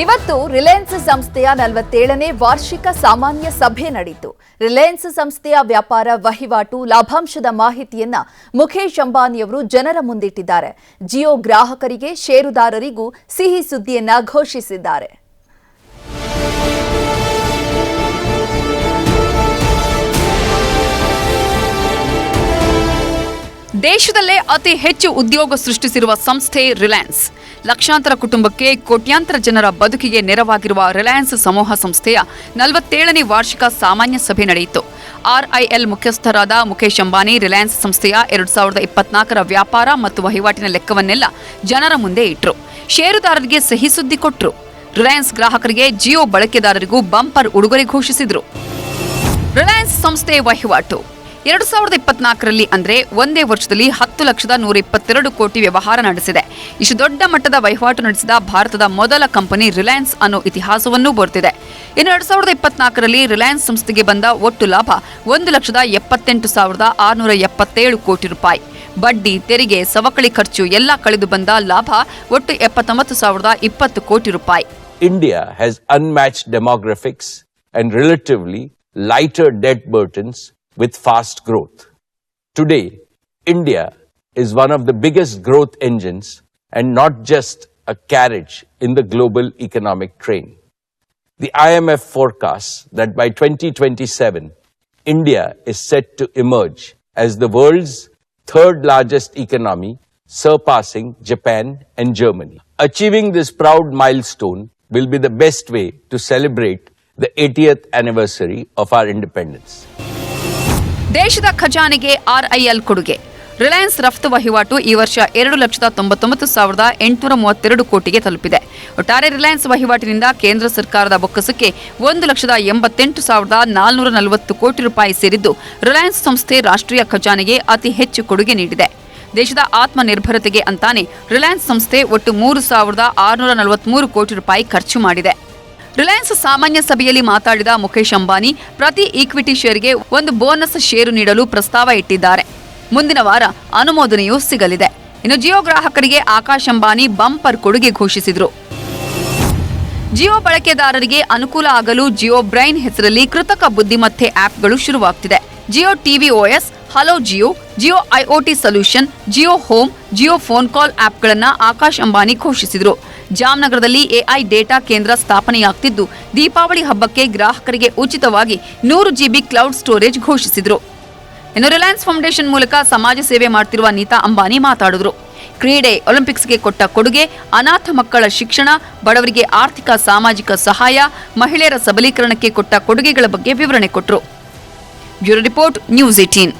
ಇವತ್ತು ರಿಲಯನ್ಸ್ ಸಂಸ್ಥೆಯ ನಲವತ್ತೇಳನೇ ವಾರ್ಷಿಕ ಸಾಮಾನ್ಯ ಸಭೆ ನಡೆಯಿತು. ರಿಲಯನ್ಸ್ ಸಂಸ್ಥೆಯ ವ್ಯಾಪಾರ ವಹಿವಾಟು ಲಾಭಾಂಶದ ಮಾಹಿತಿಯನ್ನ ಮುಖೇಶ್ ಅಂಬಾನಿಯವರು ಜನರ ಮುಂದಿಟ್ಟಿದ್ದಾರೆ. ಜಿಯೋ ಗ್ರಾಹಕರಿಗೆ ಷೇರುದಾರರಿಗೂ ಸಿಹಿ ಸುದ್ದಿಯನ್ನ ಘೋಷಿಸಿದ್ದಾರೆ. ದೇಶದಲ್ಲೇ ಅತಿ ಹೆಚ್ಚು ಉದ್ಯೋಗ ಸೃಷ್ಟಿಸಿರುವ ಸಂಸ್ಥೆ ರಿಲಯನ್ಸ್. ಲಕ್ಷಾಂತರ ಕುಟುಂಬಕ್ಕೆ ಕೋಟ್ಯಾಂತರ ಜನರ ಬದುಕಿಗೆ ನೆರವಾಗಿರುವ ರಿಲಯನ್ಸ್ ಸಮೂಹ ಸಂಸ್ಥೆಯ ನಲವತ್ತೇಳನೇ ವಾರ್ಷಿಕ ಸಾಮಾನ್ಯ ಸಭೆ ನಡೆಯಿತು. ಆರ್ಐಎಲ್ ಮುಖ್ಯಸ್ಥರಾದ ಮುಖೇಶ್ ಅಂಬಾನಿ ರಿಲಯನ್ಸ್ ಸಂಸ್ಥೆಯ ಎರಡು ಸಾವಿರದ ಇಪ್ಪತ್ನಾಲ್ಕರ ವ್ಯಾಪಾರ ಮತ್ತು ವಹಿವಾಟಿನ ಲೆಕ್ಕವನ್ನೆಲ್ಲ ಜನರ ಮುಂದೆ ಇಟ್ಟರು ಷೇರುದಾರರಿಗೆ ಸಹಿ ಸುದ್ದಿ ಕೊಟ್ಟರು ರಿಲಯನ್ಸ್ ಗ್ರಾಹಕರಿಗೆ ಜಿಯೋ ಬಳಕೆದಾರರಿಗೂ ಬಂಪರ್ ಉಡುಗೊರೆ ಘೋಷಿಸಿದರು. ರಿಲಯನ್ಸ್ ಸಂಸ್ಥೆ ವಹಿವಾಟು. ಎರಡು ಸಾವಿರದ ಇಪ್ಪತ್ನಾಲ್ಕರಲ್ಲಿ ಅಂದ್ರೆ ಒಂದೇ ವರ್ಷದಲ್ಲಿ ಹತ್ತು ಲಕ್ಷದ ನೂರ ಇಪ್ಪತ್ತೆರಡು ಕೋಟಿ ವ್ಯವಹಾರ ನಡೆಸಿದೆ. ಇಷ್ಟು ದೊಡ್ಡ ಮಟ್ಟದ ವಹಿವಾಟು ನಡೆಸಿದ ಭಾರತದ ಮೊದಲ ಕಂಪನಿ ರಿಲಯನ್ಸ್ ಅನ್ನೋ ಇತಿಹಾಸವನ್ನೂ ಬರ್ತಿದೆ. ಇನ್ನು ಎರಡು ಸಾವಿರದ ಇಪ್ಪತ್ನಾಲ್ಕರಲ್ಲಿ ರಿಲಯನ್ಸ್ ಸಂಸ್ಥೆಗೆ ಬಂದ ಒಟ್ಟು ಲಾಭ ಒಂದು ಲಕ್ಷದ ಎಪ್ಪತ್ತೆಂಟು ಸಾವಿರದ ಆರುನೂರ ಎಪ್ಪತ್ತೇಳು ಕೋಟಿ ರೂಪಾಯಿ. ಬಡ್ಡಿ, ತೆರಿಗೆ, ಸವಕಳಿ ಖರ್ಚು ಎಲ್ಲ ಕಳೆದು ಬಂದ ಲಾಭ ಒಟ್ಟು ಎಪ್ಪತ್ತೊಂಬತ್ತು ಸಾವಿರದ ಇಪ್ಪತ್ತು ಕೋಟಿ ರೂಪಾಯಿ. India has unmatch demographics and relatively lighter debt burdens with fast growth. Today, India is one of the biggest growth engines and not just a carriage in the global economic train. The IMF forecasts that by 2027, India is set to emerge as the world's third largest economy, surpassing Japan and Germany. Achieving this proud milestone will be the best way to celebrate the 80th anniversary of our independence. ದೇಶದ ಖಜಾನೆಗೆ ಆರ್ಐಎಲ್ ಕೊಡುಗೆ. ರಿಲಯನ್ಸ್ ರಫ್ತು ವಹಿವಾಟು ಈ ವರ್ಷ ಎರಡು ಲಕ್ಷದ ತೊಂಬತ್ತೊಂಬತ್ತು ಸಾವಿರದ ಎಂಟುನೂರ ಮೂವತ್ತೆರಡು ಕೋಟಿಗೆ ತಲುಪಿದೆ. ಒಟ್ಟಾರೆ ರಿಲಯನ್ಸ್ ವಹಿವಾಟಿನಿಂದ ಕೇಂದ್ರ ಸರ್ಕಾರದ ಬೊಕ್ಕಸಕ್ಕೆ ಒಂದು ಲಕ್ಷದ ಎಂಬತ್ತೆಂಟು ಸಾವಿರದ ನಾಲ್ನೂರ ನಲವತ್ತು ಕೋಟಿ ರೂಪಾಯಿ ಸೇರಿದ್ದು ರಿಲಯನ್ಸ್ ಸಂಸ್ಥೆ ರಾಷ್ಟ್ರೀಯ ಖಜಾನೆಗೆ ಅತಿ ಹೆಚ್ಚು ಕೊಡುಗೆ ನೀಡಿದೆ. ದೇಶದ ಆತ್ಮನಿರ್ಭರತೆಗೆ ಅಂತಾನೆ ರಿಲಯನ್ಸ್ ಸಂಸ್ಥೆ ಒಟ್ಟು ಮೂರು ಸಾವಿರದ ಆರುನೂರ ನಲವತ್ಮೂರು ಕೋಟಿ ರೂಪಾಯಿ ಖರ್ಚು ಮಾಡಿದೆ. ರಿಲಯನ್ಸ್ ಸಾಮಾನ್ಯ ಸಭೆಯಲ್ಲಿ ಮಾತಾಡಿದ ಮುಖೇಶ್ ಅಂಬಾನಿ, ಪ್ರತಿ ಈಕ್ವಿಟಿ ಶೇರ್ಗೆ ಒಂದು ಬೋನಸ್ ಷೇರು ನೀಡಲು ಪ್ರಸ್ತಾವ ಇಟ್ಟಿದ್ದಾರೆ. ಮುಂದಿನ ವಾರ ಅನುಮೋದನೆಯೂ ಸಿಗಲಿದೆ. ಇನ್ನು ಜಿಯೋ ಗ್ರಾಹಕರಿಗೆ ಆಕಾಶ್ ಅಂಬಾನಿ ಬಂಪರ್ ಕೊಡುಗೆ ಘೋಷಿಸಿದರು. ಜಿಯೋ ಬಳಕೆದಾರರಿಗೆ ಅನುಕೂಲ ಆಗಲು ಜಿಯೋ ಬ್ರೈನ್ ಹೆಸರಲ್ಲಿ ಕೃತಕ ಬುದ್ಧಿಮತ್ತೆ ಆಪ್ಗಳು ಶುರುವಾಗ್ತಿದೆ. Jio TV OS, hello Jio Jio IOT solution, Jio home, Jio phone call ಆಪ್ಗಳನ್ನು Akash Ambani ಘೋಷಿಸಿದರು. ಜಾಮ್ನಗರದಲ್ಲಿ ಎಐ ಡೇಟಾ ಕೇಂದ್ರ ಸ್ಥಾಪನೆಯಾಗ್ತಿದ್ದು, ದೀಪಾವಳಿ ಹಬ್ಬಕ್ಕೆ ಗ್ರಾಹಕರಿಗೆ ಉಚಿತವಾಗಿ ನೂರು ಜಿಬಿ ಕ್ಲೌಡ್ ಸ್ಟೋರೇಜ್ ಘೋಷಿಸಿದರು. ಇನ್ನು ರಿಲಯನ್ಸ್ ಫೌಂಡೇಶನ್ ಮೂಲಕ ಸಮಾಜ ಸೇವೆ ಮಾಡ್ತಿರುವ ನೀತಾ ಅಂಬಾನಿ ಮಾತಾಡಿದರು. ಕ್ರೀಡೆ ಒಲಿಂಪಿಕ್ಸ್ಗೆ ಕೊಟ್ಟ ಕೊಡುಗೆ, ಅನಾಥ ಮಕ್ಕಳ ಶಿಕ್ಷಣ, ಬಡವರಿಗೆ ಆರ್ಥಿಕ, ಸಾಮಾಜಿಕ ಸಹಾಯ, ಮಹಿಳೆಯರ ಸಬಲೀಕರಣಕ್ಕೆ ಕೊಟ್ಟ ಕೊಡುಗೆಗಳ ಬಗ್ಗೆ ವಿವರಣೆ ಕೊಟ್ಟರು ಬ್ಯೂರೋ ರಿಪೋರ್ಟ್, ನ್ಯೂಸ್ ಏಟೀನ್.